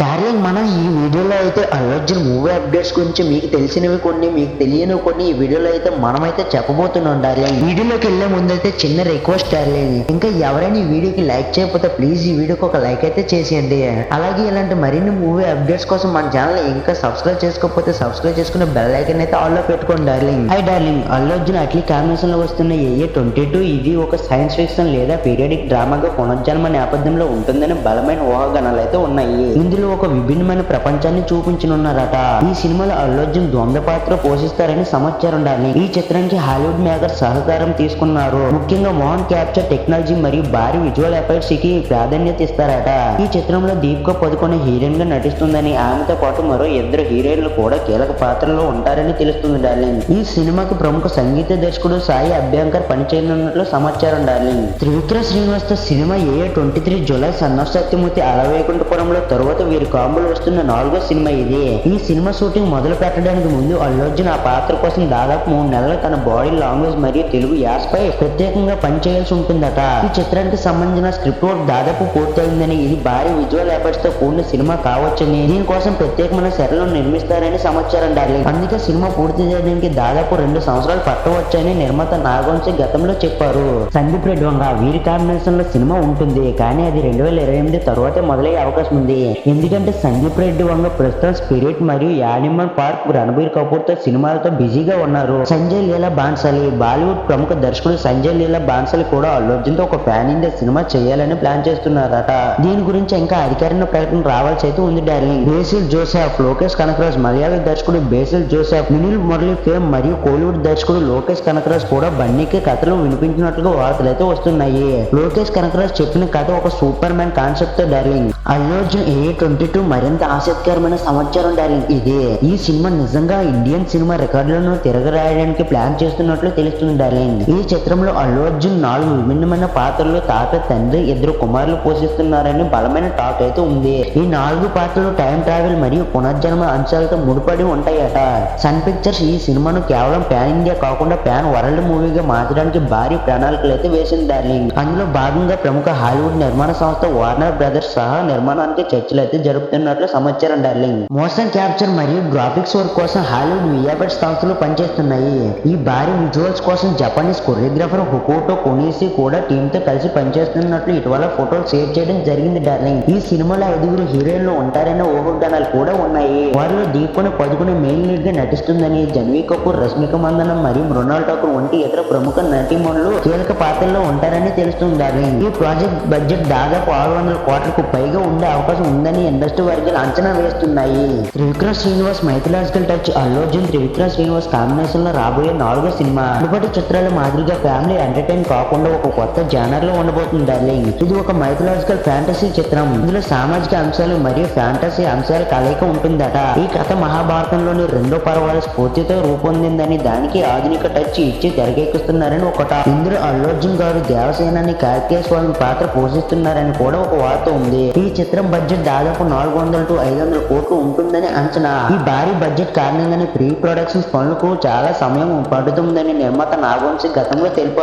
Darling మనం ఈ వీడియోలో అయితే అల్లు అర్జున్ మూవీ అప్డేట్స్ గురించి మీకు తెలిసినవి కొన్ని మీకు తెలియనివి కొన్ని ఈ వీడియోలో అయితే మనమైతే చెప్పబోతున్నాం డార్లింగ్. వీడియోలోకి వెళ్ళే ముందు అయితే చిన్న రిక్వెస్ట్ డార్లింగ్. ఇంకా ఎవరైనా ఈ వీడియోకి లైక్ చేయకపోతే ప్లీజ్ ఈ వీడియోకి ఒక లైక్ అయితే చేసేయండి. అలాగే ఇలాంటి మరిన్ని మూవీ అప్డేట్స్ కోసం మన ఛానల్ ఇంకా సబ్స్క్రైబ్ చేసుకోకపోతే సబ్స్క్రైబ్ చేసుకున్న బెల్ ఐకన్ అయితే ఆల్లో పెట్టుకోండి darling. Hi darling. Allu Arjun Atlee కాంబినేషన్లో వస్తున్న ఏఏ ట్వంటీ టూ ఇది ఒక సైన్స్ ఫిక్షన్ లేదా పీరియాడిక్ డ్రామాగా పునర్జన్మ నేపథ్యంలో ఉంటుందని బలమైన ఊహాగానాలు అయితే ఉన్నాయి. ఇందులో ఒక విభిన్నమైన ప్రపంచాన్ని చూపించనున్నారట. ఈ సినిమాలో అల్లు అర్జున్ ద్వంద్వ పాత్ర పోషిస్తారని సమాచారం ఉండాలి. ఈ చిత్రానికి హాలీవుడ్ మేకర్ సహకారం తీసుకున్నారు. ముఖ్యంగా మోహన్ క్యాప్చర్ టెక్నాలజీ మరియు భారీ విజువల్ ఎఫెక్ట్స్కి ప్రాధాన్యత ఇస్తారట. ఈ చిత్రంలో దీపికా పదుకొని హీరోయిన్గా నటిస్తుందని ఆమెతో పాటు మరో ఇద్దరు హీరోయిన్లు కూడా కీలక పాత్రలో ఉంటారని తెలుస్తుంది డార్లింగ్. ఈ సినిమాకి ప్రముఖ సంగీత దర్శకుడు సాయి అభ్యంకర్ పనిచేయనున్నట్లు సమాచారం డార్లింగ్. త్రివిక్ర శ్రీనివాస్ సినిమా ఏ ట్వంటీ త్రీ జూలై సన్నర్ సత్యమూర్తి అలవైకుంఠపురంలో తరువాత వీరు కాంబులు వస్తున్న నాలుగో సినిమా ఇది. ఈ సినిమా షూటింగ్ మొదలు పెట్టడానికి ముందు అల్లు అర్జున్ ఆ పాత్ర కోసం దాదాపు మూడు నెలలు తన బాడీ లాంగ్వేజ్ మరియు తెలుగు యాసపై ప్రత్యేకంగా పనిచేయాల్సి ఉంటుందట. ఈ చిత్రానికి సంబంధించిన స్క్రిప్ట్ వర్క్ దాదాపు పూర్తయిందని ఇది భారీ విజువల్ ఎఫర్ట్స్తో కూడిన సినిమా కావచ్చని. దీనికోసం ప్రత్యేకమైన సెరలు నిర్మిస్తారని సమాచారం డార్లింగ్ అందుకే సినిమా పూర్తి చేయడానికి దాదాపు రెండు సంవత్సరాలు పట్టవచ్చని నిర్మాత నాగవంశి గతంలో చెప్పారు. సందీప్ రెడ్డి వంగ వీరి కాంబినేషన్లో సినిమా ఉంటుంది. కానీ అది రెండు వేల ఇరవై ఎనిమిది తర్వాతే మొదలయ్యే అవకాశం ఉంది. ఎందుకంటే సందీప్ రెడ్డి వంగ ప్రస్తుతం స్పిరిట్ మరియు యానిమల్ పార్క్ రణబీర్ కపూర్తో సినిమాలతో బిజీగా ఉన్నారు. సంజయ్ లీలా బాన్సలి బాలీవుడ్ ప్రముఖ దర్శకుడు సంజయ్ లీలా బాన్సలి కూడా అల్లు అర్జున్తో ఒక ఫ్యాన్ ఇండియా సినిమా చేయాలని ప్లాన్ చేస్తున్నారట. దీని గురించి ఇంకా అధికారిక ప్రకటన రావాల్సి అయితే ఉంది డార్లింగ్. బేసిల్ జోసెఫ్ లోకేష్ కనకరాజ్ మలయాళ దర్శకుడు బేసిల్ జోసెఫ్ మినిల్ మురళీ ఫేమ్ మరియు కోలీవుడ్ దర్శకుడు లోకేష్ కనకరాజ్ కూడా బన్నీకి కథలు వినిపించినట్లుగా వార్తలు అయితే వస్తున్నాయి. లోకేష్ కనకరాజ్ చెప్పిన కథ ఒక సూపర్ మ్యాన్ కాన్సెప్ట్తో darling. Allu Arjun A twenty two మరింత ఆసక్తికరమైన సమాచారం డార్లింగ్ ఇది ఈ సినిమా నిజంగా ఇండియన్ సినిమా రికార్డులను తిరగరాయడానికి ప్లాన్ చేస్తున్నట్లు తెలుస్తుంది డార్లింగ్. ఈ చిత్రంలో అల్లు అర్జున్ నాలుగు విభిన్నమైన పాత్రలు తాత తండ్రి ఇద్దరు కుమారులు పోషిస్తున్నారని బలమైన టాక్ అయితే ఉంది. ఈ నాలుగు పాత్రలు టైం ట్రావెల్ మరియు పునర్జన్మ అంశాలతో ముడిపడి ఉంటాయట. సన్ పిక్చర్స్ ఈ సినిమాను కేవలం ప్యాన్ ఇండియా కాకుండా ప్యాన్ వరల్డ్ మూవీగా మార్చడానికి భారీ ప్రణాళికలు అయితే వేసింది డార్లింగ్. అందులో భాగంగా ప్రముఖ హాలీవుడ్ నిర్మాణ సంస్థ వార్నర్ బ్రదర్స్ సహా నిర్మాణానికి చర్చలు అయితే జరుపుతున్నట్లు సమాచారం డార్లింగ్. మోషన్ క్యాప్చర్ మరియు గ్రాఫిక్స్ వర్క్ కోసం హాలీవుడ్ వియాబెట్ సంస్థలు పనిచేస్తున్నాయి. ఈ భారీ విజువల్స్ కోసం జపనీస్ కొరియోగ్రాఫర్ హుకోటో కొనీసి కూడా టీమ్తో కలిసి పనిచేస్తున్నట్లు ఇటీవల ఫోటోలు షేర్ చేయడం జరిగింది డార్లింగ్. ఈ సినిమాలో ఐదుగురు హీరోయిన్లు ఉంటారనే ఊహాగానాలు కూడా ఉన్నాయి. వారిలో దీపుని పదుకుని మెయిన్ లీడ్గా నటిస్తుందని జన్వీ కపూర్ రష్మిక మందనం మరియు మృణాల్ ఠాకూర్ వంటి ఇతర ప్రముఖ నటీమణులు కీలక పాత్రల్లో ఉంటారని తెలుస్తుంది డార్లింగ్. ఈ ప్రాజెక్ట్ బడ్జెట్ దాదాపు ఆరు వందల కోట్లకు పైగా ఉండే అవకాశం ఉందని ఇండస్ట్రీ వర్గాలు అంచనా వేస్తున్నాయి. త్రివిక్రమ్ శ్రీనివాస్ మైథలాజికల్ టచ్ అల్లు అర్జున్ త్రివిక్రమ్ శ్రీనివాస్ కాంబినేషన్లో రాబోయే నాలుగో సినిమా. మునుపటి చిత్రాల మాదిరిగా ఫ్యామిలీ ఎంటర్టైన్ కాకుండా ఒక కొత్త జానర్లో ఉండబోతుంది డార్లింగ్. ఇది ఒక మైథలాజికల్ ఫ్యాంటసీ చిత్రం. ఇందులో సామాజిక అంశాలు మరియు ఫ్యాంటసీ అంశాల కలయిక ఉంటుందట. ఈ కథ మహాభారతంలోని రెండో పర్వాల స్ఫూర్తితో రూపొందిందని దానికి ఆధునిక టచ్ ఇచ్చి తెరకెక్కిస్తున్నారని ఒకట. ఇందులో అల్లు అర్జున్ గారు దేవసేనాన్ని కార్తీయ స్వామి పాత్ర పోషిస్తున్నారని కూడా ఒక వార్త ఉంది. ఈ చిత్రం బడ్జెట్ దాదాపు నాలుగు వందల టు ఐదు వందల కోట్లు ఉంటుందని అంచనా. ఈ భారీ బడ్జెట్ కారణంగానే ప్రీ ప్రొడక్షన్స్ పనులకు చాలా సమయం పడుతుందని నిర్మాత నాగవంశి గతంలో తెలిపారు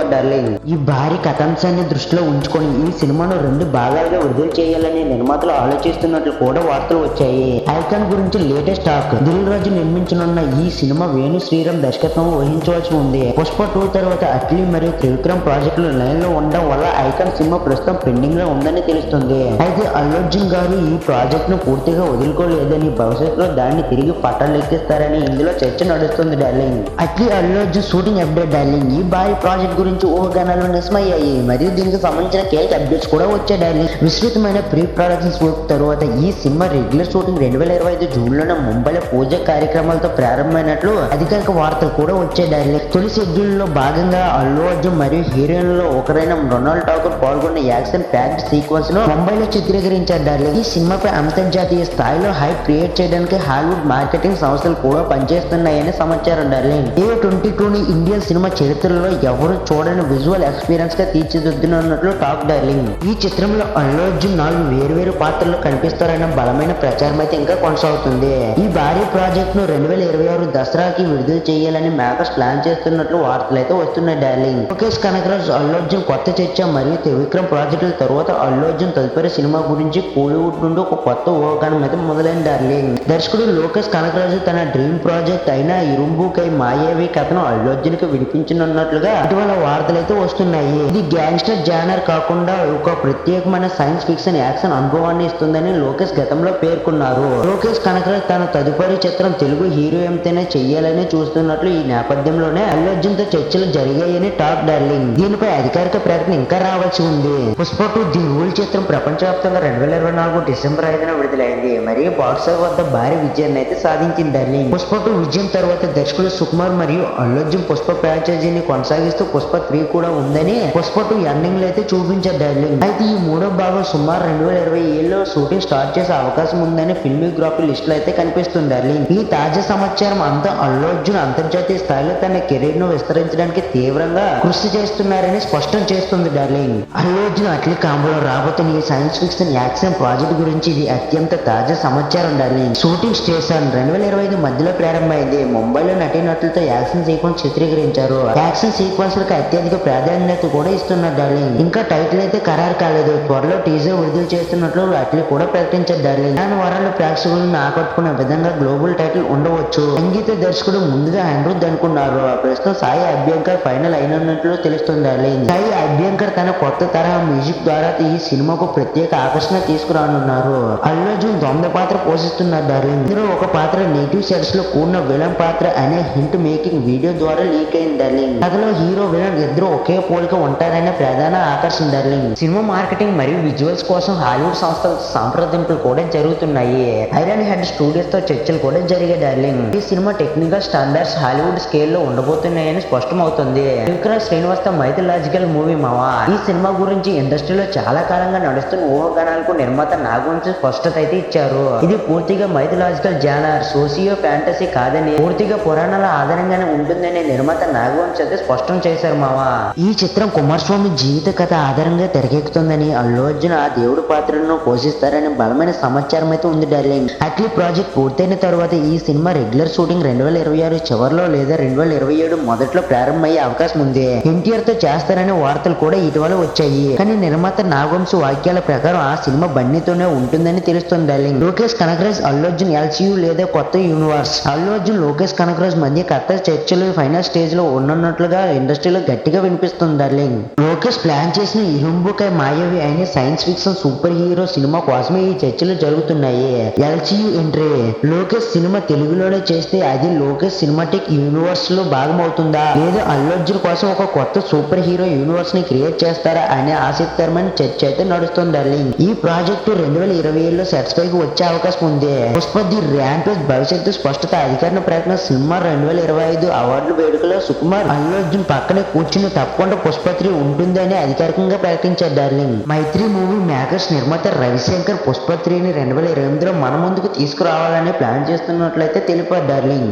ఈ భారీ కథాంశాన్ని దృష్టిలో ఉంచుకొని ఈ సినిమాను రెండు భాగాలుగా విడుదల చేయాలని నిర్మాతలు ఆలోచిస్తున్నట్లు కూడా వార్తలు వచ్చాయి. ఐకాన్ గురించి లేటెస్ట్ టాక్. దిల్ రాజు నిర్మించనున్న ఈ సినిమా వేణు శ్రీరామ్ దర్శకత్వం వహించవలసి ఉంది. పుష్ప టూ తర్వాత అట్లీ మరియు త్రివిక్రమ్ ప్రాజెక్టులు లైన్లో ఉండడం వల్ల ఐకాన్ సినిమా ప్రస్తుతం పెండింగ్లో ఉందని తెలుస్తుంది. అయితే అల్లు అర్జున్ గారు ఈ ప్రాజెక్టును పూర్తిగా వదులుకోలేదని భవిష్యత్తులో దాన్ని తిరిగి పట్టాలెక్కిస్తారని ఇందులో చర్చ నడుస్తుంది డార్లింగ్. అట్లీ అల్లోజు షూటింగ్ అప్డేట్ డార్లింగ్. ఈ భారీ ప్రాజెక్ట్ గురించి ఊహాగానాలు నిజమయ్యాయి మరియు దీనికి సంబంధించిన కీలక అప్డేట్స్ కూడా వచ్చాయి డార్లింగ్. విస్తృతమైన ప్రీ ప్రొడక్షన్స్ వర్క్ తర్వాత ఈ సినిమా రెగ్యులర్ షూటింగ్ రెండు వేల ఇరవై ఐదు జూన్లోనే ముంబైలో పూజ కార్యక్రమాలతో ప్రారంభమైనట్లు అధికారిక వార్తలు కూడా వచ్చాయి డార్లింగ్. తొలి షెడ్యూల్లో భాగంగా అల్లు అర్జున్ మరియు హీరోయిన్లలో ఒకరైన మృణాల్ ఠాకూర్ పాల్గొన్న యాక్షన్ ప్యాక్డ్ సీక్వెన్స్ను ముంబైలో చిత్రీకరించారు డార్లింగ్. ఈ సినిమా సినిమాపై అంతర్జాతీయ స్థాయిలో హైప్ క్రియేట్ చేయడానికి హాలీవుడ్ మార్కెటింగ్ సంస్థలు కూడా పనిచేస్తున్నాయని సమాచారం డార్లింగ్. ఏ ట్వంటీ టూని ఇండియన్ సినిమా చరిత్రలో ఎవరు చూడని విజువల్ ఎక్స్పీరియన్స్గా తీర్చిదిద్దునున్నట్లు టాక్ డార్లింగ్. ఈ చిత్రంలో అల్లు అర్జున్ నాలుగు వేరువేరు పాత్రలు కనిపిస్తారన్న బలమైన ప్రచారం అయితే ఇంకా కొనసాగుతుంది. ఈ భారీ ప్రాజెక్ట్ను రెండు వేల ఇరవై ఆరు దసరాకి విడుదల చేయాలని మేకర్స్ ప్లాన్ చేస్తున్నట్లు వార్తలు అయితే వస్తున్నాయి డార్లింగ్. లోకేష్ కనకరాజ్ అల్లు అర్జున్ కొత్త చర్చ మరియు త్రివిక్రమ్ ప్రాజెక్టుల తర్వాత అల్లు అర్జున్ తదుపరి సినిమా గురించి కోలీవుడ్ నుండి ఒక కొత్త ఊహగానం అయితే మొదలైన డార్లింగ్ దర్శకుడు లోకేష్ కనకరాజు తన డ్రీమ్ ప్రాజెక్ట్ అయిన ఇరుంబుకై మాయేవి కథను అల్లు అర్జున్కి వినిపించనున్నట్లుగా ఇటీవల వార్తలైతే వస్తున్నాయి. ఇది గ్యాంగ్స్టర్ జానర్ కాకుండా ఒక ప్రత్యేకమైన సైన్స్ ఫిక్షన్ యాక్షన్ అనుభవాన్ని ఇస్తుందని లోకేష్ గతంలో పేర్కొన్నారు. లోకేష్ కనకరాజ్ తన తదుపరి చిత్రం తెలుగు హీరో ఎంతైనా చెయ్యాలని చూస్తున్నట్లు ఈ నేపథ్యంలోనే అల్లు అర్జున్తో చర్చలు జరిగాయని టాక్ డార్లింగ్. దీనిపై అధికారిక ప్రకటన ఇంకా రావాల్సి ఉంది. పుష్ప ది రూల్ చిత్రం ప్రపంచవ్యాప్తంగా రెండు వేల ఇరవై నాలుగు డిసెంబర్ ఐదున విడుదలైంది. మరియు బాక్స్ వద్ద భారీ విజయాన్ని అయితే సాధించింది డార్లింగ్ పుష్ప టూ విజయం తర్వాత దర్శకుడు సుకుమార్ మరియు అల్లుర్జున్ పుష్ప ఫ్రాంచైజీని కొనసాగిస్తూ పుష్ప త్రీ కూడా ఉందని పుష్ప టూ ఎండింగ్లో అయితే చూపించారు డార్లింగ్ అయితే ఈ మూడో భాగం సుమారు రెండు వేల ఇరవై ఏళ్ళలో షూటింగ్ స్టార్ట్ చేసే అవకాశం ఉందని ఫిల్మోగ్రాఫీ లిస్ట్లో అయితే కనిపిస్తుంది డార్లింగ్ ఈ తాజా సమాచారం అంతా అల్లు అర్జున్ అంతర్జాతీయ స్థాయిలో తన కెరీర్ను విస్తరించడానికి తీవ్రంగా కృషి చేస్తున్నారని స్పష్టం చేస్తుంది డార్లింగ్ అల్లు అర్జున్ అట్లీ కాంబోలో రాబోతున్న ఈ సైన్స్ ఫిక్షన్ యాక్షన్ ప్రాజెక్ట్ గురించి ఇది అత్యంత తాజా సమాచారం డార్లింగ్ షూటింగ్ స్టేషన్ రెండు వేల ఇరవై ఐదు మధ్యలో ప్రారంభమైంది. ముంబైలో నటీనటులతో యాక్షన్ సీక్వెన్స్ చిత్రీకరించారు. యాక్షన్ సీక్వెన్స్లకు అత్యధిక ప్రాధాన్యత కూడా ఇస్తున్నారు డార్లింగ్. ఇంకా టైటిల్ అయితే ఖరారు కాలేదు. త్వరలో టీజర్ విడుదల చేస్తున్నట్లు అట్లీ కూడా ప్రకటించారు డార్లింగ్. దాని వరాలు ప్రేక్షకులను ఆకట్టుకునే విధంగా గ్లోబల్ టైటిల్ ఉండవచ్చు. సంగీత దర్శకుడు ముందుగా అనిరుద్ధ్ అనుకున్నారు. ప్రస్తుతం సాయి అభ్యంకర్ ఫైనల్ అయినట్లు తెలుస్తుంది డార్లింగ్. సాయి అభ్యంకర్ తన కొత్త తరహా మ్యూజిక్ ద్వారా ఈ సినిమాకు ప్రత్యేక ఆకర్షణ తీసుకురానున్నారు. అల్లు అర్జున్ దొంగ పాత్ర పోషిస్తున్నారు డార్లింగ్. ఇందులో ఒక పాత్ర నెగిటివ్ సెట్స్లో కూడిన విలన్ పాత్ర అనే హింట్ మేకింగ్ వీడియో ద్వారా లీక్ అయింది డార్లింగ్. కథలో హీరో విలన్ ఇద్దరు ఒకే పోలిక ఉంటారనే ప్రధాన ఆకర్షణ డార్లింగ్. సినిమా మార్కెటింగ్ మరియు విజువల్స్ కోసం హాలీవుడ్ సంస్థల సంప్రదింపులు కూడా జరుగుతున్నాయి. ఐరన్ హెడ్ స్టూడియోస్తో చర్చలు కూడా జరిగాయి డార్లింగ్. ఈ సినిమా టెక్నికల్ స్టాండర్డ్స్ హాలీవుడ్ స్కేల్లో ఉండబోతున్నాయని స్పష్టం అవుతుంది విక్రమ్ శ్రీనివాస్ మైథలాజికల్ మూవీ మావా. ఈ సినిమా గురించి ఇండస్ట్రీలో చాలా కాలంగా నడుస్తున్న ఊహాగానాలకు నిర్మాత నాగవంశి స్పష్టత అయితే ఇచ్చారు. ఇది పూర్తిగా మైథలాజికల్ జానర్ సోషియో ఫ్యాంటసీ కాదని పూర్తిగా పురాణాల ఆధారంగానే ఉంటుందని నిర్మాత నాగవంశి అయితే స్పష్టం చేశారు మావా. ఈ చిత్రం కుమారస్వామి జీవిత కథ ఆధారంగా తెరకెక్కుతుందని అల్లు అర్జున్ ఆ దేవుడి పాత్రను పోషిస్తారని బలమైన సమాచారం అయితే ఉంది డార్లింగ్. అట్లీ ప్రాజెక్ట్ పూర్తయిన తర్వాత ఈ సినిమా రెగ్యులర్ షూటింగ్ రెండు వేల ఇరవై ఆరు చివరిలో లేదా రెండు వేల ఇరవై ఏడు మొదట్లో ప్రారంభమయ్యే అవకాశం ఉంది. ఎన్టీఆర్తో చేస్తారనే వార్తలు కూడా ఇటీవల వచ్చాయి. కానీ నిర్మాత నాగవంశ వాక్యాల ప్రకారం ఆ సినిమా బన్నీతోనే ఉంటుందని తెలుస్తుంది డార్లింగ్. లోకేష్ కనకరాజ్ అల్లు అర్జున్ ఎల్సీయూ లేదా కొత్త యూనివర్స్. అల్లు అర్జున్ లోకేష్ కనకరాజ్ మధ్య కథ చర్చలు ఫైనల్ స్టేజ్లో ఉన్నట్లుగా ఇండస్ట్రీలో గట్టిగా వినిపిస్తుంది డార్లింగ్. లోకేష్ ప్లాన్ చేసిన ఇరుంబుకై మాయవి అయిన సైన్స్ ఫిక్షన్ సూపర్ హీరో సినిమా కోసమే ఈ చర్చలు జరుగుతున్నాయి. LCU entry. లోకేష్ సినిమా తెలుగులోనే చేస్తే అది లోకేష్ సినిమాటిక్ యూనివర్స్లో భాగమవుతుందా? లేదా అల్లు అర్జున్ కోసం ఒక కొత్త సూపర్ హీరో యూనివర్స్ని క్రియేట్ చేస్తారా అనే ఆసక్తికరమైన చర్చ అయితే నడుస్తుంది డార్లింగ్. ఈ ప్రాజెక్టు రెండు వేల ఇరవై ఏడులో సెట్స్ పైకి వచ్చే అవకాశం ఉంది. పుష్ప ది ర్యాంపేజ్ భవిష్యత్తు స్పష్టత అధికారిక ప్రకటన సినిమా రెండు వేల ఇరవై ఐదు అవార్డుల వేడుకలో సుకుమార్ అల్లు అర్జున్ పక్కనే కూర్చుని తప్పకుండా పుష్పత్రి ఉంటుంది అని అధికారికంగా ప్రకటించారు డార్లింగ్. మైత్రి మూవీ మేకర్స్ నిర్మాత రవిశంకర్ పుష్పత్రిని రెండు వేల ఇరవై ఎనిమిదిలో మన ముందుకు తీసుకురావాలని ప్లాన్ చేస్తున్నట్లయితే తెలిపారు డార్లింగ్.